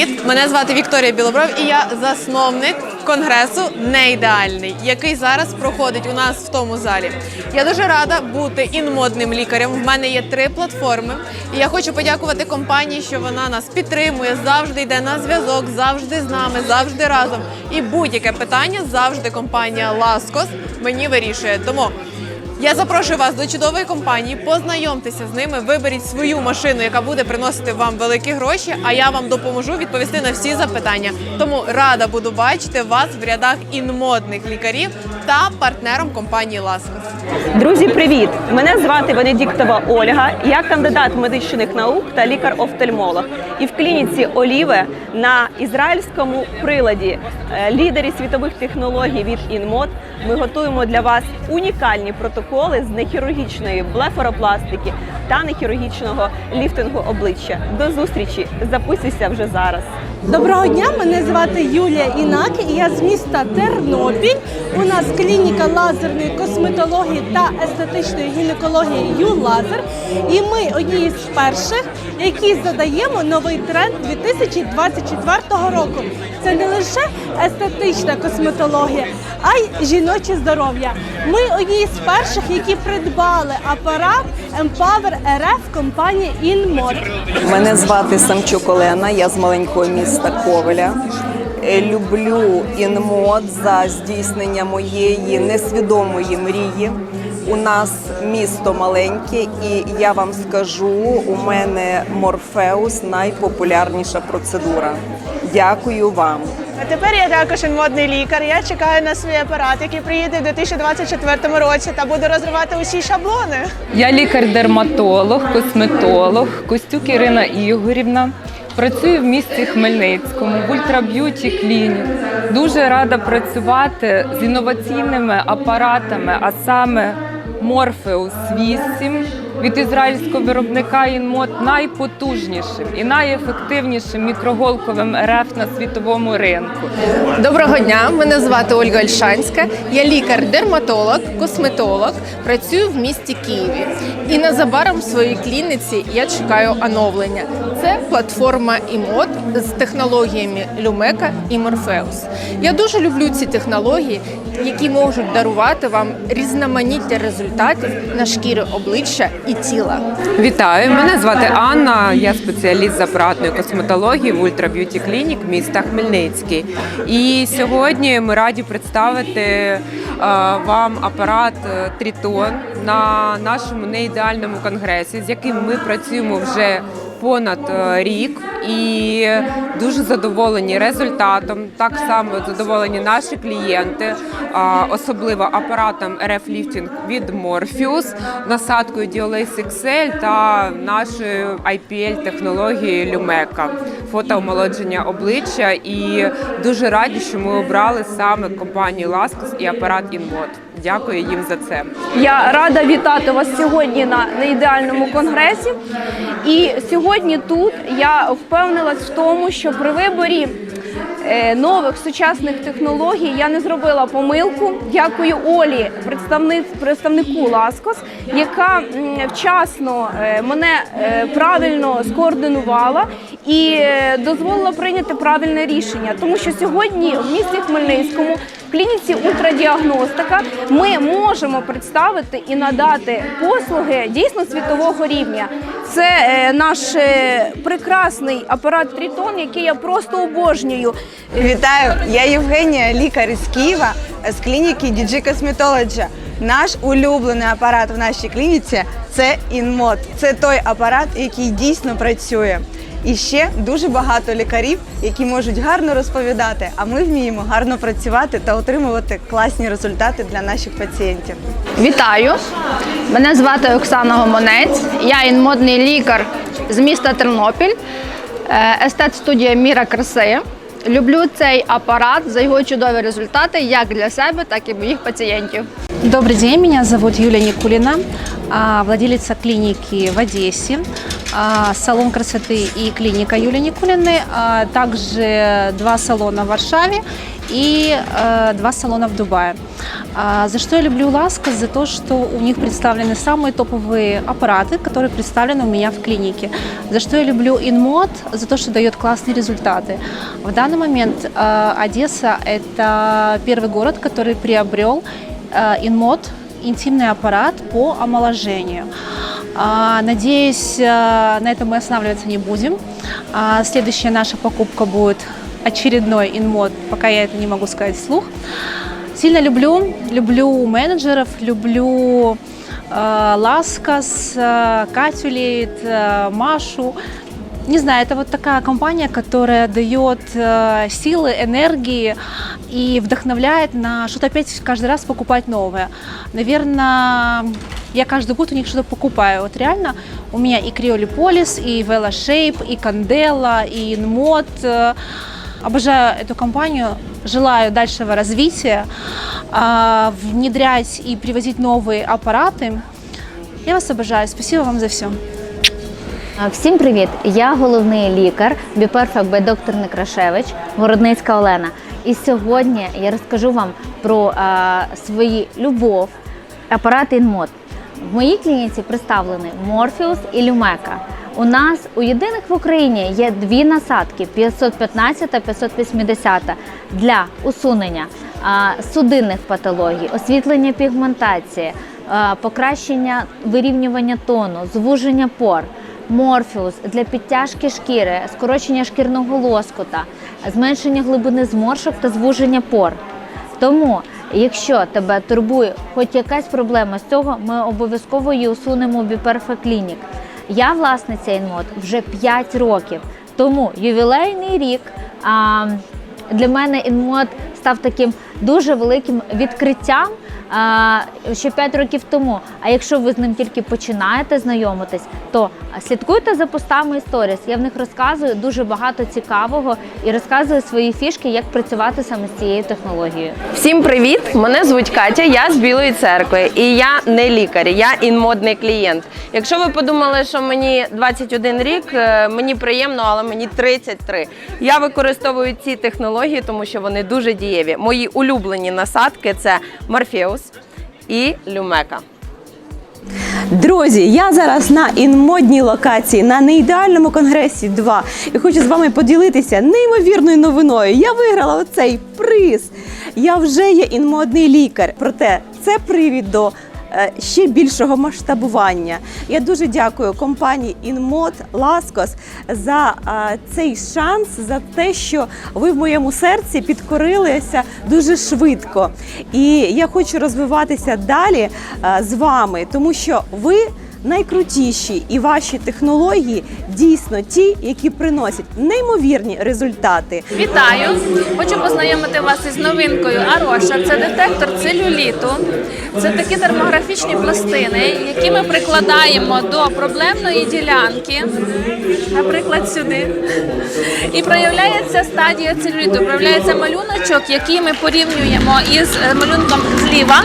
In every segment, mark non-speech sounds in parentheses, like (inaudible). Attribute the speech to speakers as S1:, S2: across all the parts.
S1: Привіт! Мене звати Вікторія Білобров і я засновник конгресу Неідеальний, який зараз проходить у нас в тому залі. Я дуже рада бути інмодним лікарем. В мене є три платформи. І я хочу подякувати компанії, що вона нас підтримує, завжди йде на зв'язок, завжди з нами, завжди разом. І будь-яке питання завжди компанія Ласкос мені вирішує. Тому я запрошую вас до чудової компанії. Познайомтеся з ними, виберіть свою машину, яка буде приносити вам великі гроші. А я вам допоможу відповісти на всі запитання. Тому рада буду бачити вас в рядах інмодних лікарів та партнером компанії Ласкос.
S2: Друзі, привіт! Мене звати Венедіктова Ольга. Я кандидат медичних наук та лікар-офтальмолог. І в клініці Оліве на ізраїльському приладі е, лідері світових технологій від Інмод ми готуємо для вас унікальні протоколи з нехірургічної блефаропластики та нехірургічного ліфтингу обличчя. До зустрічі! Записуйся вже зараз.
S3: Доброго дня, мене звати Юлія Інак, і я з міста Тернопіль. У нас клініка лазерної косметології та естетичної гінекології ЮЛазер. І ми одні з перших, які задаємо новий тренд 2024 року. Це не лише естетична косметологія, а й жіноче здоров'я. Ми одні з перших, які придбали апарат Empower RF компанії InMod.
S4: Мене звати Самчук Олена, я з маленького міста Ковеля. Е, Люблю інмод за здійснення моєї несвідомої мрії. У нас місто маленьке, і я вам скажу, у мене Морфеус найпопулярніша процедура. Дякую вам.
S5: А тепер я також модний лікар. Я чекаю на свій апарат, який приїде в 2024 році та буде розривати усі шаблони.
S6: Я лікар-дерматолог, косметолог, Костюк Ірина Ігорівна. Працюю в місті Хмельницькому в ультраб'юті Клінік. Дуже рада працювати з інноваційними апаратами, а саме Morpheus 8 від ізраїльського виробника Інмод найпотужнішим і найефективнішим мікроголковим РФ на світовому ринку.
S7: Доброго дня, мене звати Ольга Ольшанська. Я лікар-дерматолог, косметолог, працюю в місті Києві. І незабаром в своїй клініці я чекаю оновлення. Це платформа ІМОД з технологіями Люмека і Морфеус. Я дуже люблю ці технології, які можуть дарувати вам різноманіття результатів на шкірі обличчя і тіла.
S8: Вітаю, мене звати Анна. Я спеціаліст з апаратної косметології в Ультра Б'юті Клінік міста Хмельницький. І сьогодні ми раді представити е, вам апарат е, Трітон на нашому неідеальному конгресі, з яким ми працюємо вже. Понад е, рік і дуже задоволені результатом. Так само задоволені наші клієнти, особливо апаратом RF Lifting від Morpheus, насадкою Diolis XL та нашою IPL технологією Lumeka, фотоомолодження обличчя. І дуже раді, що ми обрали саме компанію Lascos і апарат InMod. Дякую їм за це.
S2: Я рада вітати вас сьогодні на неідеальному конгресі. І сьогодні тут я впевнилась в тому, що при виборі е, нових сучасних технологій я не зробила помилку. Дякую Олі, представниc, представнику Ласкос, яка вчасно е, мене е, правильно скоординувала і дозволила прийняти правильне рішення. Тому що сьогодні в місті Хмельницькому клініці ультрадіагностика ми можемо представити і надати послуги дійсно світового рівня. Це е, наш е, прекрасний апарат Трітон, який я просто обожнюю.
S9: Вітаю! Я Євгенія, лікар із Києва з клініки DG Cosmetology. Наш улюблений апарат в нашій клініці це InMod. Це той апарат, який дійсно працює. І ще дуже багато лікарів, які можуть гарно розповідати, а ми вміємо гарно працювати та отримувати класні результати для наших пацієнтів.
S10: Вітаю! Мене звати Оксана Гомонець. Я інмодний лікар з міста Тернопіль, е, естет-студія Міра краси. Люблю цей апарат за його чудові результати як для себе, так і моїх пацієнтів.
S11: Добрый день, меня зовут Юлия Никулина, а, владелица клиники в Одессе, а, салон красоты и клиника Юлии Никулиной, а также два салона в Варшаве и э, два салона в Дубае. А, за что я люблю Ласкас? За то, что у них представлены самые топовые аппараты, которые представлены у меня в клинике. За что я люблю InMod? За то, что дает классные результаты. В данный момент э, Одесса – это первый город, который приобрел э, InMod интимный аппарат по омоложению. А, Надеюсь, э, на этом мы останавливаться не будем. А, Следующая наша покупка будет очередной InMod, пока я это не могу сказать вслух. Сильно люблю, люблю менеджеров, люблю э, Ласкас, э, Катюлейт, э, Машу. Не знаю, это вот такая компания, которая дает э, силы, энергии и вдохновляет на что-то опять каждый раз покупать новое. Наверное, я каждый год у них что-то покупаю. Вот реально у меня и Криолиполис, и Vela Shape, и Candela, и Inmod. Э, Обожаю эту компанию, желаю дальшего развития, а, внедрять и привозить новые аппараты. Я вас обожаю. Спасибо вам за все.
S12: Всім привіт! Я головний лікар Біперфект доктор Некрашевич, Городницька Олена. І сьогодні я розкажу вам про а, свої любов, апарат InMod. В моїй клініці представлені Morpheus і Lumeka. У нас у єдиних в Україні є дві насадки 515 та 580 для усунення а, судинних патологій, освітлення пігментації, а, покращення вирівнювання тону, звуження пор. Морфіус для підтяжки шкіри, скорочення шкірного лоскута, зменшення глибини зморшок та звуження пор. Тому, якщо тебе турбує хоч якась проблема з цього, ми обов'язково її усунемо у Біперфе Клінік. Я власниця інмод вже 5 років. Тому ювілейний рік а, для мене інмод став таким дуже великим відкриттям. Ще 5 років тому. А якщо ви з ним тільки починаєте знайомитись, то слідкуйте за постами сторіс. Я в них розказую дуже багато цікавого і розказую свої фішки, як працювати саме з цією технологією.
S13: Всім привіт! Мене звуть Катя, я з Білої церкви, і я не лікар, я інмодний клієнт. Якщо ви подумали, що мені 21 рік, е, мені приємно, але мені 33. Я використовую ці технології, тому що вони дуже дієві. Мої улюблені насадки це Morpheus і люмека.
S14: Друзі, я зараз на інмодній локації на неідеальному конгресі 2 і хочу з вами поділитися неймовірною новиною. Я виграла оцей приз. Я вже є інмодний лікар. Проте це привід до ще більшого масштабування. Я дуже дякую компанії InMod Ласкос за е, цей шанс, за те, що ви в моєму серці підкорилися дуже швидко. І я хочу розвиватися далі е, з вами, тому що ви. Найкрутіші і ваші технології дійсно ті, які приносять неймовірні результати.
S15: Вітаю! Хочу познайомити вас із новинкою Ароша. Це детектор целюліту. Це такі термографічні пластини, які ми прикладаємо до проблемної ділянки, наприклад, сюди. І проявляється стадія целюліту, проявляється малюночок, який ми порівнюємо із е, малюнком зліва.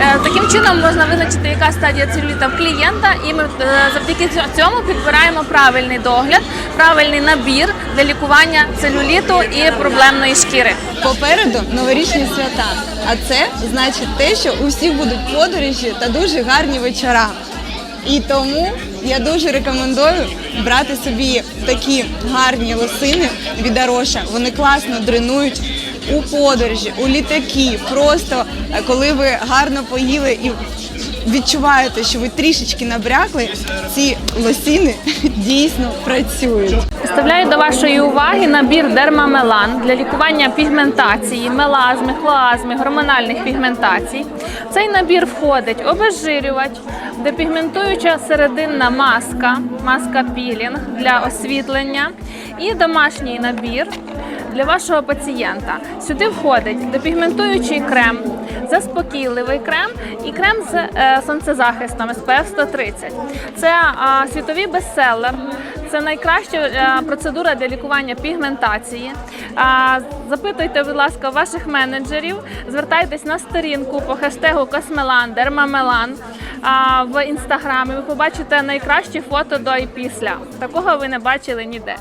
S15: Е, Таким чином можна визначити, яка стадія целюліта в клієнта, і ми е, завдяки цьому підбираємо правильний догляд, правильний набір для лікування целюліту і проблемної шкіри.
S9: Попереду новорічні свята. А це значить те, що у всіх будуть подорожі та дуже гарні вечора. І тому я дуже рекомендую брати собі такі гарні лосини від Ароша. Вони класно дренують у подорожі, у літаки. Просто е, коли ви гарно поїли і відчуваєте, що ви трішечки набрякли, ці лосіни (laughs) дійсно працюють.
S15: Ставляю до вашої уваги набір дермамелан для лікування пігментації, мелазми, хлоазми, гормональних пігментацій. Цей набір входить обезжирювач, депігментуюча серединна маска, маска пілінг для освітлення і домашній набір для вашого пацієнта. Сюди входить депігментуючий крем, заспокійливий крем і крем з е, сонцезахистом SPF 130. Це світовий бестселер. Це найкраща е, процедура для лікування пігментації. Запитуйте, будь ласка, ваших менеджерів, звертайтесь на сторінку по хештегу Космелан, Дермамелан в інстаграмі. Ви побачите найкращі фото до і після. Такого ви не бачили ніде.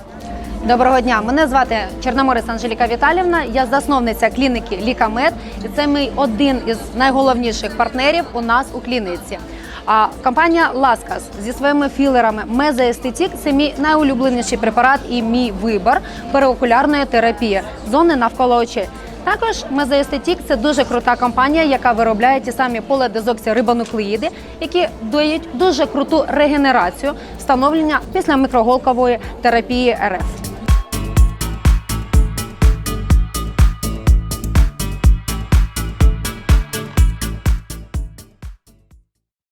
S16: Доброго дня. Мене звати Чорноморець Анжеліка Віталівна. Я засновниця клініки Лікамед. І це мій один із найголовніших партнерів у нас у клініці. А компанія Ласкас зі своїми філерами Мезоестетік це мій найулюбленіший препарат і мій вибір переокулярної терапії зони навколо очей. Також Мезоестетік це дуже крута компанія, яка виробляє ті самі поледезоксирибонуклеїди, які дають дуже круту регенерацію встановлення після мікроголкової терапії РФ.